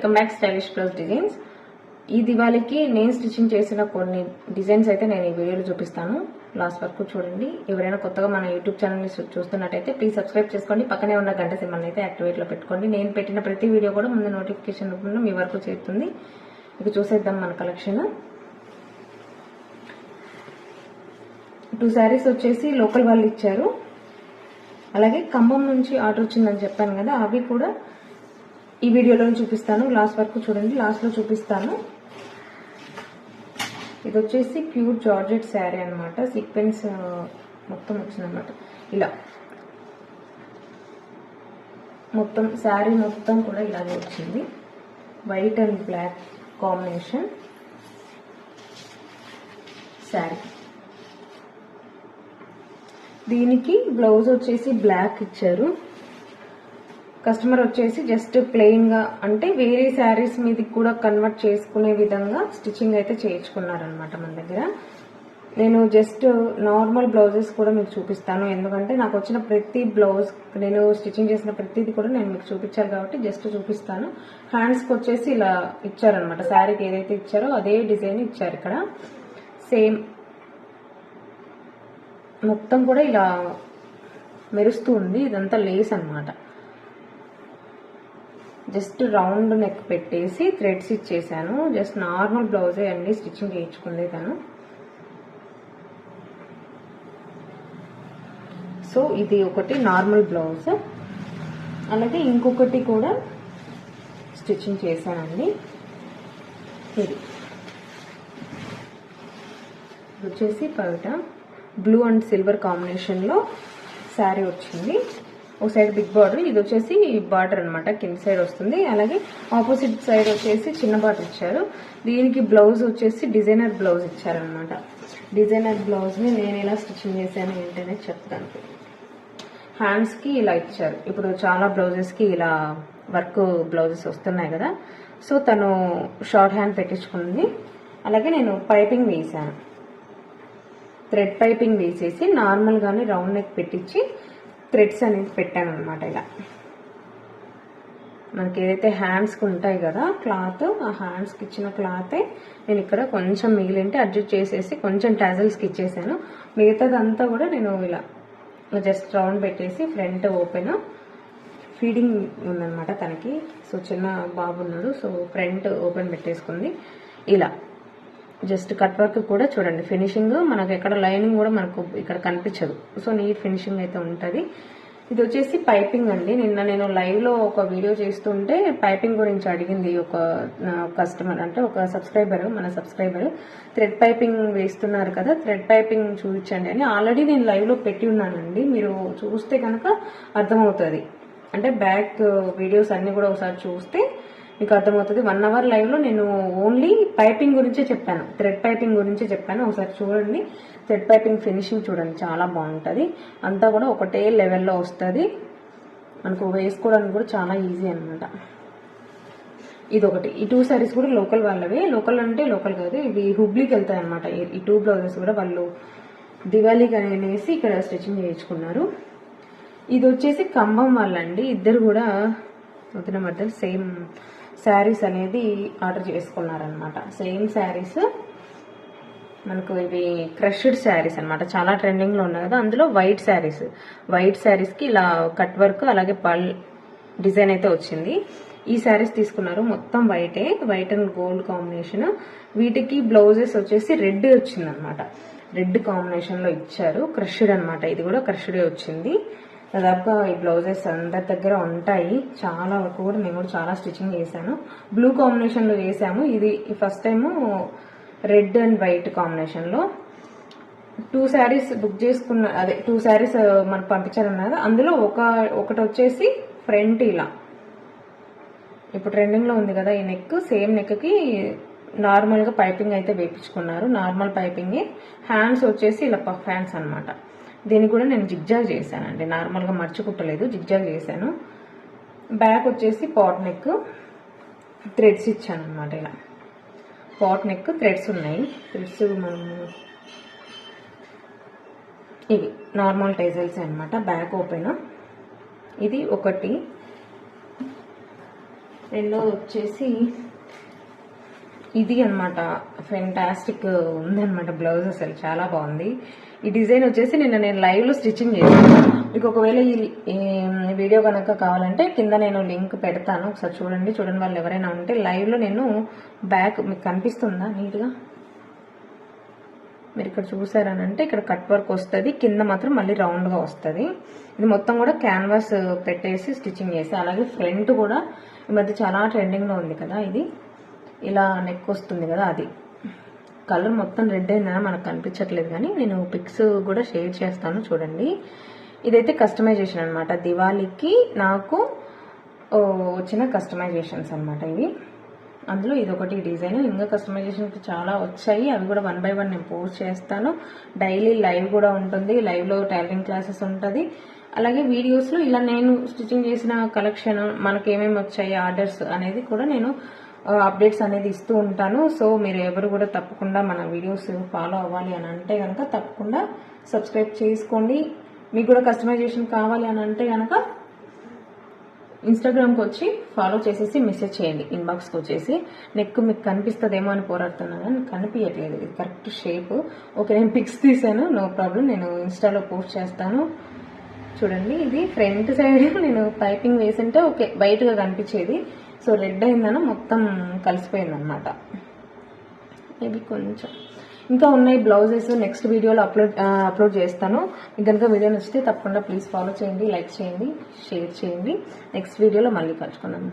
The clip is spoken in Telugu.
Welcome back stylish plus designs ఈ దివాళీకి నేను స్టిచ్చింగ్ చేసిన కొన్ని డిజైన్స్ అయితే నేను ఈ వీడియోలో చూపిస్తాను. లాస్ట్ వరకు చూడండి. ఎవరైనా కొత్తగా మన యూట్యూబ్ ఛానల్ని చూస్తున్నట్టయితే ప్లీజ్ సబ్స్క్రైబ్ చేసుకోండి. పక్కనే ఉన్న గంట సిమ్మల్ని అయితే యాక్టివేట్లో పెట్టుకోండి. నేను పెట్టిన ప్రతి వీడియో కూడా ముందు నోటిఫికేషన్ రూపంలో మీ వరకు చేరుతుంది. ఇక చూసేద్దాం మన కలెక్షన్ టూ శారీస్ వచ్చేసి లోకల్ వాళ్ళు ఇచ్చారు. అలాగే ఖమ్మం నుంచి ఆర్డర్ వచ్చిందని చెప్పాను కదా అవి కూడా ఈ వీడియోలోనే చూపిస్తాను. లాస్ట్ వరకు చూడండి. లాస్ట్లో చూపిస్తాను. ఇది వచ్చేసి ప్యూర్ జార్జెట్ శారీ అనమాట సీక్వెన్స్ మొత్తం వచ్చిందనమాట ఇలా. మొత్తం శారీ మొత్తం కూడా ఇలాగే వచ్చింది. White and black combination sari. దీనికి బ్లౌజ్ వచ్చేసి బ్లాక్ ఇచ్చారు. కస్టమర్ వచ్చేసి జస్ట్ ప్లెయిన్గా అంటే వేరే శారీస్ మీదకి కూడా కన్వర్ట్ చేసుకునే విధంగా స్టిచ్చింగ్ అయితే చేయించుకున్నారనమాట మన దగ్గర. నేను జస్ట్ నార్మల్ బ్లౌజెస్ కూడా మీకు చూపిస్తాను. ఎందుకంటే నాకు వచ్చిన ప్రతి బ్లౌజ్ నేను స్టిచ్చింగ్ చేసిన ప్రతిది కూడా నేను మీకు చూపించాలి కాబట్టి జస్ట్ చూపిస్తాను. హ్యాండ్స్కి వచ్చేసి ఇలా ఇచ్చారనమాట శారీకి ఏదైతే ఇచ్చారో అదే డిజైన్ ఇచ్చారు ఇక్కడ. సేమ్ మొత్తం కూడా ఇలా మెరుస్తూ ఉంది. ఇదంతా లేస్ అన్నమాట. జస్ట్ రౌండ్ నెక్ పెట్టేసి థ్రెడ్స్ ఇచ్చేసాను. జస్ట్ నార్మల్ బ్లౌజే అన్ని స్టిచ్చింగ్ చేయించుకుంది తను సో ఇది ఒకటి నార్మల్ బ్లౌజ్. అలాగే ఇంకొకటి కూడా స్టిచ్చింగ్ చేశానండి. ఇది. వచ్చేసి పవిట బ్లూ అండ్ సిల్వర్ కాంబినేషన్లో శారీ వచ్చింది. ఒక సైడ్ బిగ్ బార్డర్ ఇది వచ్చేసి బార్డర్ అనమాట కింద సైడ్ వస్తుంది. అలాగే ఆపోజిట్ సైడ్ వచ్చేసి చిన్న బార్డర్ ఇచ్చారు. దీనికి బ్లౌజ్ వచ్చేసి డిజైనర్ బ్లౌజ్ ఇచ్చారనమాట డిజైనర్ బ్లౌజ్ని నేను ఎలా స్టిచ్చింగ్ చేశాను ఏంటనే చెప్తాను. హ్యాండ్స్కి ఇలా ఇచ్చారు. ఇప్పుడు చాలా బ్లౌజెస్కి ఇలా వర్క్ బ్లౌజెస్ వస్తున్నాయి కదా. సో తను షార్ట్ హ్యాండ్ పెట్టించుకుంది. అలాగే నేను పైపింగ్ వేసాను థ్రెడ్ పైపింగ్ వేసేసి నార్మల్గానే రౌండ్ నెక్ పెట్టించి థ్రెడ్స్ అనేది పెట్టాను అనమాట ఇలా మనకి ఏదైతే హ్యాండ్స్కి ఉంటాయి కదా క్లాత్ ఆ హ్యాండ్స్కి ఇచ్చిన క్లాతే నేను ఇక్కడ కొంచెం మిగిలింటే అడ్జస్ట్ చేసేసి కొంచెం టాజల్స్కి ఇచ్చేసాను. మిగతాదంతా కూడా నేను ఇలా జస్ట్ రౌండ్ పెట్టేసి ఫ్రంట్ ఓపెన్ ఫీడింగ్ ఉందన్నమాట తనకి. సో చిన్న బాబు ఉన్నాడు సో ఫ్రంట్ ఓపెన్ పెట్టేసుకుంది. ఇలా. జస్ట్ కట్ వర్క్ కూడా చూడండి. ఫినిషింగ్ మనకు ఎక్కడ లైనింగ్ కూడా మనకు ఇక్కడ కనిపించదు. సో నీట్ ఫినిషింగ్ అయితే ఉంటుంది. ఇది వచ్చేసి పైపింగ్ అండి. నిన్న నేను లైవ్లో ఒక వీడియో చేస్తుంటే పైపింగ్ గురించి అడిగింది ఒక కస్టమర్ అంటే ఒక సబ్స్క్రైబర్ మన సబ్స్క్రైబర్ థ్రెడ్ పైపింగ్ వేస్తున్నారు కదా థ్రెడ్ పైపింగ్ చూపించండి అని. ఆల్రెడీ నేను లైవ్లో పెట్టి ఉన్నానండి. మీరు చూస్తే కనుక అర్థమవుతుంది. అంటే బ్యాక్ వీడియోస్ అన్నీ కూడా ఒకసారి చూస్తే మీకు అర్థమవుతుంది. వన్ అవర్ లైవ్లో నేను ఓన్లీ పైపింగ్ గురించే చెప్పాను. థ్రెడ్ పైపింగ్ గురించే చెప్పాను. ఒకసారి చూడండి. థ్రెడ్ పైపింగ్ ఫినిషింగ్ చూడండి. చాలా బాగుంటుంది. అంతా కూడా ఒకటే లెవెల్లో వస్తుంది. మనకు వేసుకోవడానికి కూడా చాలా ఈజీ అనమాట ఇది ఒకటి ఈ టూ సారీస్ కూడా లోకల్ వాళ్ళవే. లోకల్ అంటే లోకల్ కాదు. ఇవి హుబ్లీకి వెళ్తాయి అనమాట ఈ టూ బ్లౌజెస్ కూడా వాళ్ళు దివాళీకి అనేసి ఇక్కడ స్టిచ్చింగ్ చేయించుకున్నారు. ఇది వచ్చేసి ఖమ్మం వాళ్ళండి. ఇద్దరు కూడా వదిన మధ్యలో సేమ్ శారీస్ అనేది ఆర్డర్ చేసుకున్నారనమాట సేమ్ శారీస్ మనకు ఇవి క్రష్డ్ శారీస్ అన్నమాట. చాలా ట్రెండింగ్లో ఉన్నాయి కదా అందులో వైట్ శారీస్. వైట్ శారీస్కి ఇలా కట్ వర్క్ అలాగే పల్ డిజైన్ అయితే వచ్చింది. ఈ శారీస్ తీసుకున్నారు మొత్తం వైటే వైట్ అండ్ గోల్డ్ కాంబినేషన్ వీటికి బ్లౌజెస్ వచ్చేసి రెడ్ వచ్చింది అనమాట రెడ్ కాంబినేషన్లో ఇచ్చారు క్రష్డ్ అనమాట ఇది కూడా క్రష్డే వచ్చింది. దాదాపుగా ఈ బ్లౌజెస్ అందరి దగ్గర ఉంటాయి. చాలా వరకు కూడా నేను కూడా చాలా స్టిచ్చింగ్ చేశాను. బ్లూ కాంబినేషన్లో చేసాము ఇది first time red and white కాంబినేషన్లో టూ శారీస్ బుక్ చేసుకున్న అదే టూ శారీస్ uh, మనకు పంపించాలన్నారు అందులో ఒక ఒకటి వచ్చేసి ఫ్రంట్ ఇలా. ఇప్పుడు ట్రెండింగ్లో ఉంది కదా ఈ నెక్ సేమ్ నెక్కి నార్మల్గా పైపింగ్ అయితే వేపించుకున్నారు. నార్మల్ పైపింగ్ హ్యాండ్స్ వచ్చేసి ఇలా పఫ్ హ్యాండ్స్ అన్నమాట. దీన్ని కూడా నేను జిగ్జాగ్ చేశానండి అండి. నార్మల్గా మర్చి కుట్టలేదు జిగ్జాగ్ చేశాను. బ్యాక్ వచ్చేసి పాట్ నెక్ థ్రెడ్స్ ఇచ్చాను అనమాట ఇలా. పాట్ నెక్ థ్రెడ్స్ ఉన్నాయి. థ్రెడ్స్ మనం ఇవి నార్మల్ టైజల్స్ అనమాట బ్యాక్ ఓపెన్. ఇది ఒకటి. రెండోది వచ్చేసి ఇది అనమాట ఫెంటాస్టిక్ ఉందన్నమాట బ్లౌజ్ అసలు చాలా బాగుంది. ఈ డిజైన్ వచ్చేసి నిన్న నేను లైవ్లో స్టిచ్చింగ్ చేశాను. మీకు ఒకవేళ ఈ వీడియో కనుక కావాలంటే కింద నేను లింక్ పెడతాను. ఒకసారి చూడండి. చూడండి వాళ్ళు ఎవరైనా ఉంటే లైవ్లో నేను బ్యాక్ మీకు కనిపిస్తుందా నీట్గా? మీరు ఇక్కడ చూసారనంటే ఇక్కడ కట్ వర్క్ వస్తుంది. కింద మాత్రం మళ్ళీ రౌండ్గా వస్తుంది. ఇది మొత్తం కూడా క్యాన్వాస్ పెట్టేసి స్టిచ్చింగ్ చేసి అలాగే ఫ్రంట్ కూడా ఈ మధ్య చాలా ట్రెండింగ్లో ఉంది కదా ఇది. ఇలా నెక్ వస్తుంది కదా అది. కలర్ మొత్తం రెడ్ అయిందని మనకు కనిపించట్లేదు కానీ నేను పిక్స్ కూడా షేర్ చేస్తాను చూడండి. ఇదైతే కస్టమైజేషన్ అనమాట దివాళీకి నాకు వచ్చిన కస్టమైజేషన్స్ అనమాట ఇవి. అందులో ఇదొకటి డిజైన్. ఇంకా కస్టమైజేషన్కి చాలా వచ్చాయి. అవి కూడా వన్ బై వన్ నేను పోస్ట్ చేస్తాను. డైలీ లైవ్ కూడా ఉంటుంది. లైవ్లో టైలరింగ్ క్లాసెస్ ఉంటుంది. అలాగే వీడియోస్లో ఇలా నేను స్టిచ్చింగ్ చేసిన కలెక్షన్ మనకి ఏమేమి వచ్చాయి ఆర్డర్స్ అనేది కూడా నేను అప్డేట్స్ అనేది ఇస్తూ ఉంటాను. సో మీరు ఎవరు కూడా తప్పకుండా మన వీడియోస్ ఫాలో అవ్వాలి అని అంటే కనుక తప్పకుండా సబ్స్క్రైబ్ చేసుకోండి. మీకు కూడా కస్టమైజేషన్ కావాలి అని అంటే కనుక ఇన్స్టాగ్రామ్కి వచ్చి ఫాలో చేసేసి మెసేజ్ చేయండి. ఇన్బాక్స్కి వచ్చేసి నెక్ మీకు కనిపిస్తుందేమో అని పోరాడుతున్నాను కానీ కనిపించట్లేదు ఇది కరెక్ట్ షేప్ ఓకే నేను పిక్స్ తీసాను. నో ప్రాబ్లం నేను ఇన్స్టాలో పోస్ట్ చేస్తాను. చూడండి ఇది ఫ్రంట్ సైడ్ నేను పైపింగ్ వేసింటే ఓకే బయటగా కనిపించేది. సో రెడ్ అయిందని మొత్తం కలిసిపోయిందనమాట ఇవి కొంచెం. ఇంకా ఉన్నాయి బ్లౌజెస్ నెక్స్ట్ వీడియోలో అప్లోడ్ అప్లోడ్ చేస్తాను. మీకు కనుక వీడియో నచ్చితే తప్పకుండా ప్లీజ్ ఫాలో చేయండి లైక్ చేయండి షేర్ చేయండి. నెక్స్ట్ వీడియోలో మళ్ళీ కలుసుకుందాం.